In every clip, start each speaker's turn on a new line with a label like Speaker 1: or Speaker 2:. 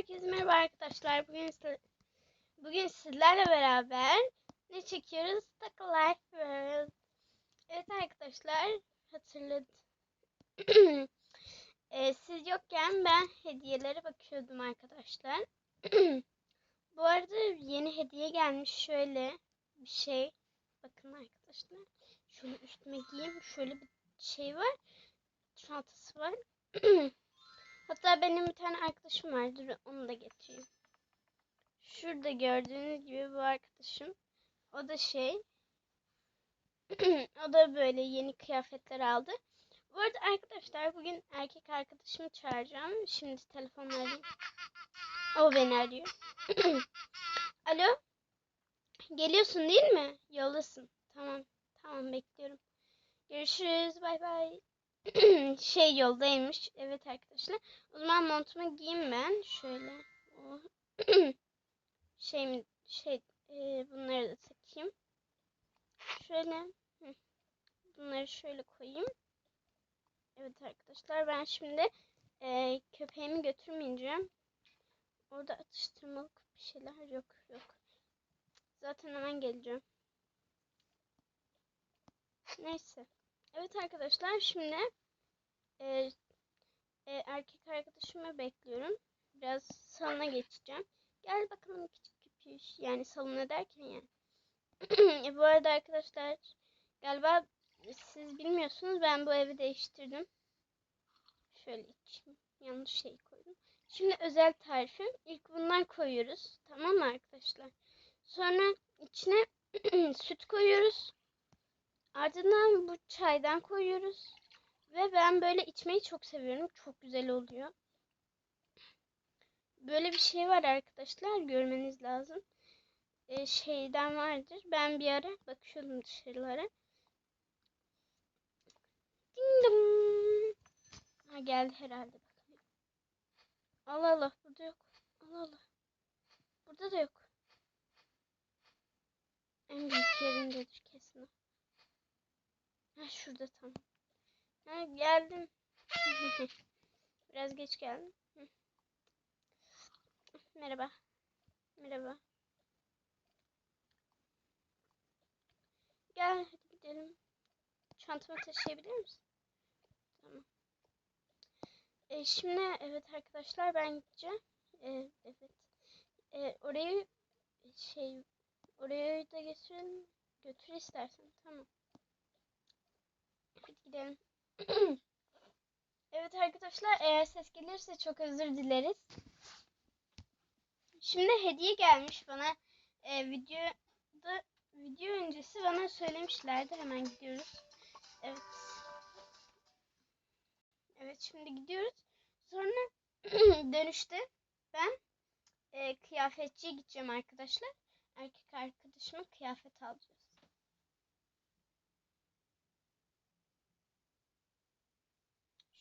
Speaker 1: Herkese merhaba arkadaşlar. Bugün bugün sizlerle beraber ne çekiyoruz? Takı Life World. Evet arkadaşlar hatırladım. Ee, siz yokken ben hediyelere bakıyordum arkadaşlar. Bu arada yeni hediye gelmiş şöyle bir şey. Bakın arkadaşlar. Şöyle üstüme giyeyim. Şöyle bir şey var. Çantası var. Hatta benim bir tane arkadaşım vardır. Onu da getireyim. Şurada gördüğünüz gibi bu arkadaşım. O da şey. o da böyle yeni kıyafetler aldı. Bu arada arkadaşlar bugün erkek arkadaşımı çağıracağım. Şimdi telefonla arayayım. O beni arıyor. Alo. Geliyorsun değil mi? Yoldasın. Tamam. Tamam bekliyorum. Görüşürüz. Bay bay. şey yoldaymış. Evet arkadaşlar. O zaman montumu giyeyim ben. Şöyle. Şey şey e, bunları da takayım. Şöyle. Bunları şöyle koyayım. Evet arkadaşlar ben şimdi e, köpeğimi götürmeyeceğim. Orada atıştırmalık bir şeyler yok yok. Zaten hemen geleceğim. Neyse. Evet arkadaşlar şimdi e, e, erkek arkadaşımı bekliyorum. Biraz salona geçeceğim. Gel bakalım küçük köpüş. Yani salona derken yani. E, bu arada arkadaşlar galiba siz bilmiyorsunuz ben bu evi değiştirdim. Şöyle içeyim. Yanlış şey koydum. Şimdi özel tarifim. İlk bundan koyuyoruz. Tamam mı arkadaşlar? Sonra içine süt koyuyoruz. Ardından bu çaydan koyuyoruz. Ve ben böyle içmeyi çok seviyorum. Çok güzel oluyor. Böyle bir şey var arkadaşlar. Görmeniz lazım. Ee, şeyden vardır. Ben bir ara bakıyordum dışarılara. Ding dong. Ha geldi herhalde. Bakayım. Allah Allah burada yok. Allah Allah. Burada da yok. En büyük yerindedir kesin. Ha şurada tamam. Ha geldim. Biraz geç geldim. Merhaba. Merhaba. Gel hadi gidelim. Çantamı taşıyabilir misin? Tamam. E, şimdi evet arkadaşlar ben gideceğim. E, evet. E, orayı şey oraya da götürelim. Götür istersen. Tamam. Gidelim. evet arkadaşlar eğer ses gelirse çok özür dileriz. Şimdi hediye gelmiş bana. E, videoda video öncesi bana söylemişlerdi. Hemen gidiyoruz. Evet. Evet şimdi gidiyoruz. Sonra dönüşte ben e, kıyafetçiye gideceğim arkadaşlar. Erkek arkadaşıma kıyafet alacağız.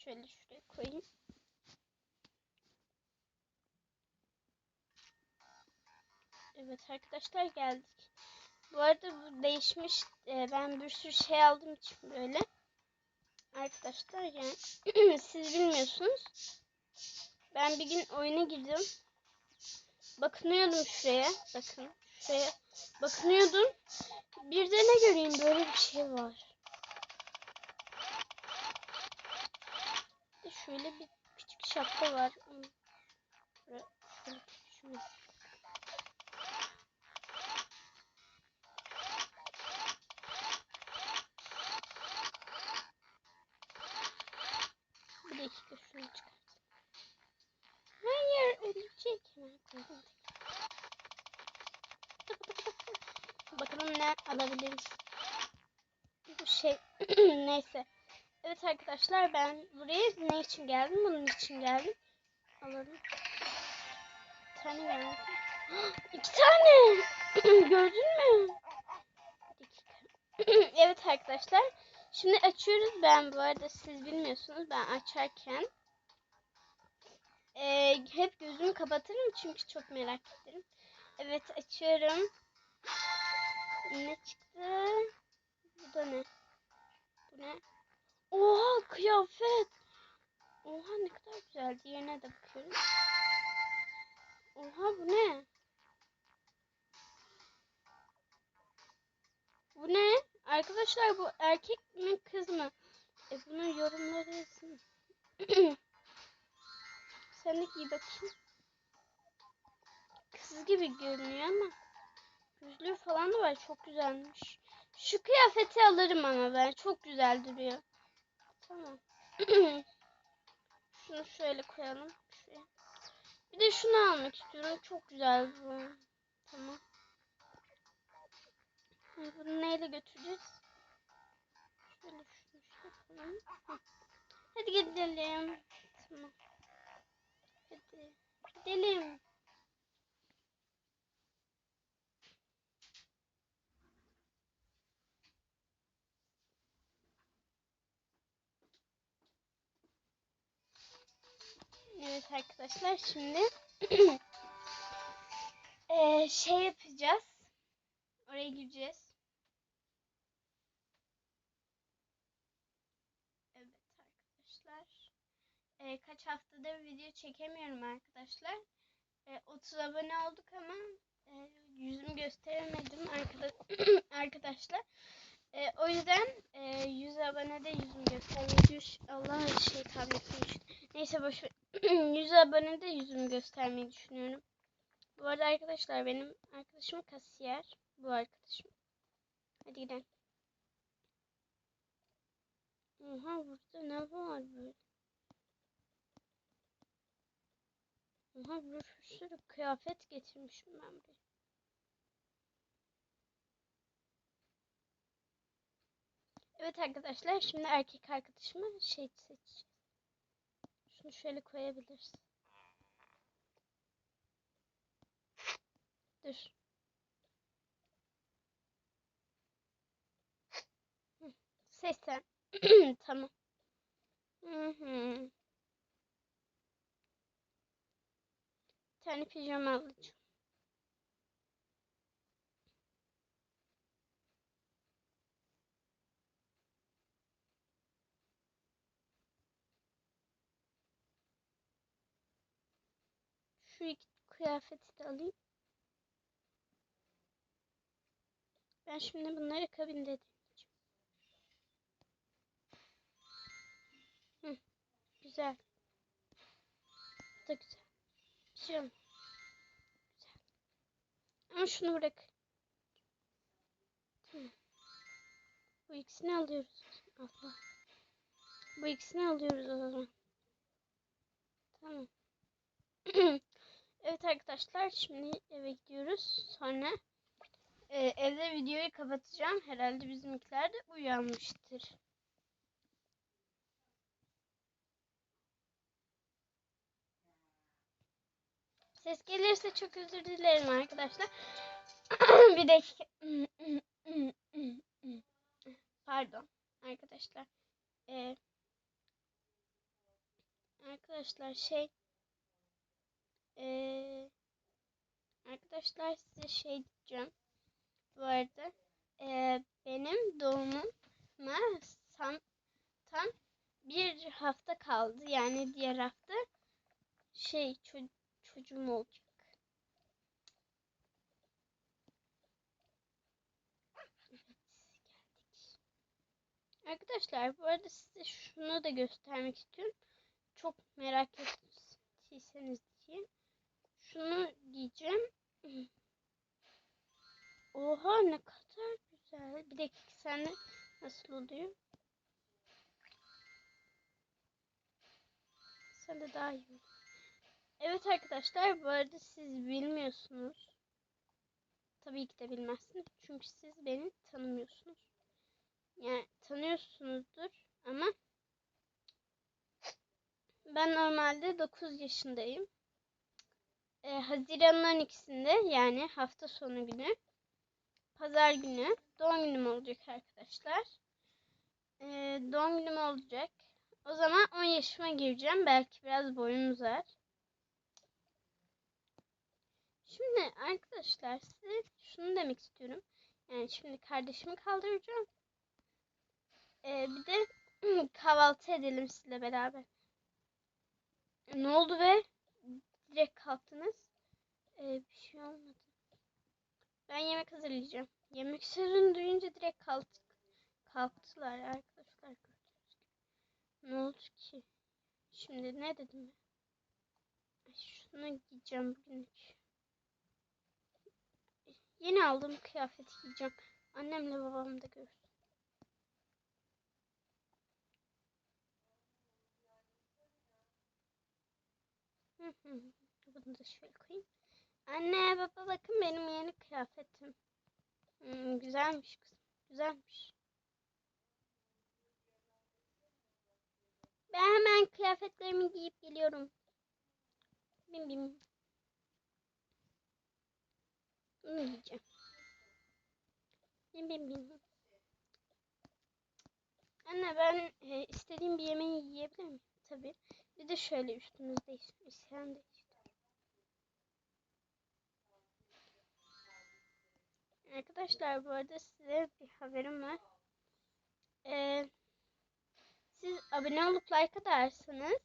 Speaker 1: Şöyle şuraya koyayım. Evet arkadaşlar geldik. Bu arada bu değişmiş. Ee, ben bir sürü şey aldım için böyle. Arkadaşlar yani siz bilmiyorsunuz. Ben bir gün oyuna girdim. Bakınıyordum şuraya. Bakın şuraya. Bakınıyordum. Bir de ne göreyim böyle bir şey var. Bir de şöyle bir küçük şapka var. Şöyle, şunu. Bir dakika şunu çıkart. Hayır ölecek. Hemen. Bakalım ne alabiliriz. Bu şey neyse. Evet arkadaşlar ben buraya ne için geldim? Bunun için geldim. Alalım. Bir tane geldi. İki tane. Gördün mü? Evet arkadaşlar. Şimdi açıyoruz. Ben bu arada siz bilmiyorsunuz. Ben açarken e, hep gözümü kapatırım çünkü çok merak ederim. Evet açıyorum. Ne çıktı? Bu da ne? Bu ne? Oha kıyafet. Oha ne kadar güzel. Diğerine de bakıyoruz. Oha bu ne? Bu ne? Arkadaşlar bu erkek mi kız mı? E bunu yorumlara yazın. Sen de giy bakayım. Kız gibi görünüyor ama. Yüzlüğü falan da var. Çok güzelmiş. Şu kıyafeti alırım ama ben. Çok güzel duruyor. Tamam. Şunu şöyle koyalım. Şuraya. Bir de şunu almak istiyorum. Çok güzel bu. Tamam. Bunu neyle götüreceğiz? Şöyle şunu şey yapalım. Hadi gidelim. Tamam. Hadi. Gidelim. Arkadaşlar şimdi eee, şey yapacağız. Oraya gireceğiz. Evet arkadaşlar. Eee, kaç haftadır video çekemiyorum arkadaşlar. Eee, 30 abone olduk ama eee, yüzümü gösteremedim arkada arkadaşlar. Eee, o yüzden eee 100 abonede yüzümü göstermeyi düş. Allah şey tabletmiş. Neyse boş ver. 100 abonede yüzümü göstermeyi düşünüyorum. Bu arada arkadaşlar benim arkadaşım kasiyer. Bu arkadaşım. Hadi gidelim. Oha burada ne var böyle? Oha bir sürü kıyafet getirmişim ben buraya. Evet arkadaşlar şimdi erkek arkadaşıma şey seçeceğiz. Şunu şöyle koyabiliriz. Dur. Sen. tamam. Hı hı. Bir tane pijama alacağım. Şu iki kıyafeti de alayım. Ben şimdi bunları kabinde deneyeceğim. Hı, güzel. Bu da güzel. Pijama. Güzel. Ama şunu bırak. Tamam. Bu ikisini alıyoruz. Allah. Bu ikisini alıyoruz o zaman. Tamam. Evet arkadaşlar şimdi eve gidiyoruz. Sonra e, evde videoyu kapatacağım. Herhalde bizimkiler de uyanmıştır. Ses gelirse çok özür dilerim arkadaşlar. Bir dakika. Pardon arkadaşlar. E, arkadaşlar şey ee, arkadaşlar size şey diyeceğim. Bu arada ee, benim doğumuma san, tam bir hafta kaldı. Yani diğer hafta şey ço- çocuğum olacak. Arkadaşlar bu arada size şunu da göstermek istiyorum. Çok merak ettiyseniz diye. Şunu giyeceğim. Oha ne kadar güzel. Bir dakika sende nasıl oluyor? Sende daha iyi. Evet arkadaşlar bu arada siz bilmiyorsunuz. Tabii ki de bilmezsiniz. Çünkü siz beni tanımıyorsunuz. Yani tanıyorsunuzdur ama ben normalde 9 yaşındayım. Ee, Haziran'ın ikisinde yani hafta sonu günü pazar günü doğum günüm olacak arkadaşlar. Ee, doğum günüm olacak. O zaman 10 yaşıma gireceğim. Belki biraz boyum uzar. Şimdi arkadaşlar size şunu demek istiyorum. Yani şimdi kardeşimi kaldıracağım. Ee, bir de kahvaltı edelim sizle beraber. Ne oldu be? Direkt kalktınız. Ee, bir şey olmadı. Ben yemek hazırlayacağım. Yemek sözünü duyunca direkt kalktık. kalktılar arkadaşlar. Ne oldu ki? Şimdi ne dedim ben? Şunu giyeceğim bugünlük. Yeni aldığım kıyafeti giyeceğim. Annemle babam da görsün. Bunu da şöyle koyayım. Anne baba bakın benim yeni kıyafetim. Hmm, güzelmiş kızım. Güzelmiş. Ben hemen kıyafetlerimi giyip geliyorum. Bim bim. Bunu giyeceğim. Bim bim bim. Anne ben e, istediğim bir yemeği yiyebilir miyim? Tabii. Bir de şöyle üstümüzde isyan değiştir. Arkadaşlar bu arada size bir haberim var. Ee, siz abone olup like atarsanız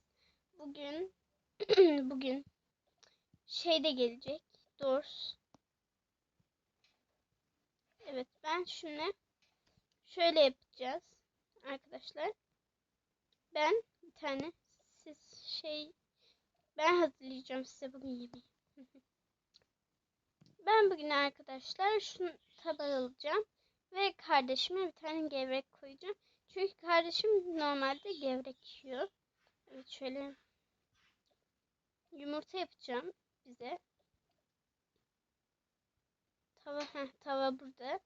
Speaker 1: bugün bugün şey de gelecek. Doors. Evet ben şunu şöyle yapacağız arkadaşlar. Ben bir tane siz şey ben hazırlayacağım size bugün yemeği. ben bugün arkadaşlar şunu tabağı alacağım ve kardeşime bir tane gevrek koyacağım. Çünkü kardeşim normalde gevrek yiyor. Evet şöyle yumurta yapacağım bize. Tava heh, tava burada.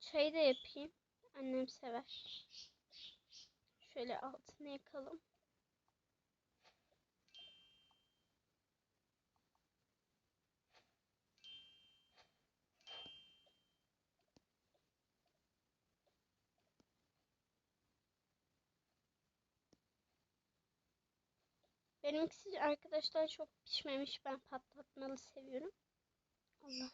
Speaker 1: Çayı da yapayım. Annem sever. Şöyle altını yakalım. Benimkisi arkadaşlar çok pişmemiş. Ben patlatmalı seviyorum. Allah.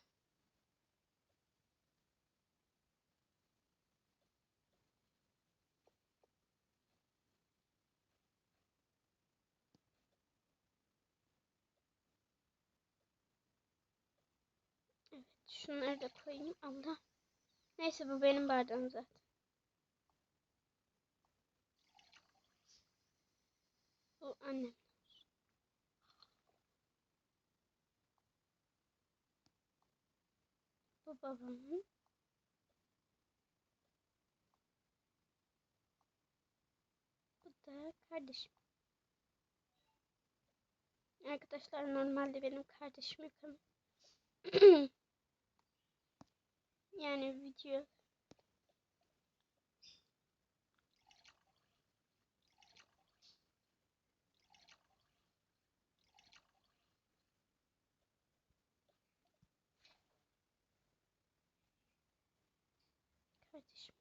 Speaker 1: Evet, şunları da koyayım. Allah. Neyse bu benim bardağım zaten. Bu annem. Bu babamın. Bu da kardeşim. Arkadaşlar normalde benim kardeşim yapamıyor. yani video kardeşim.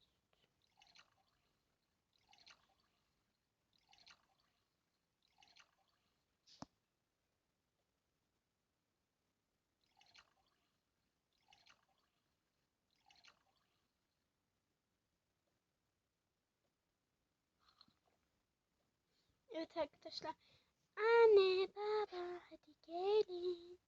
Speaker 1: Evet arkadaşlar. Anne baba hadi gelin.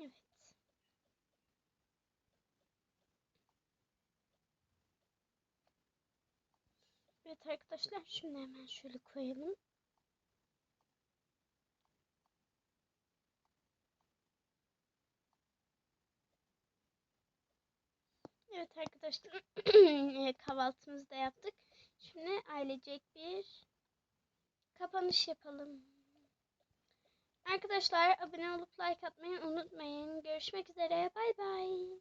Speaker 1: Evet. Evet arkadaşlar şimdi hemen şöyle koyalım. Evet arkadaşlar kahvaltımızı da yaptık. Şimdi ailecek bir kapanış yapalım. Arkadaşlar abone olup like atmayı unutmayın. Görüşmek üzere. Bay bay.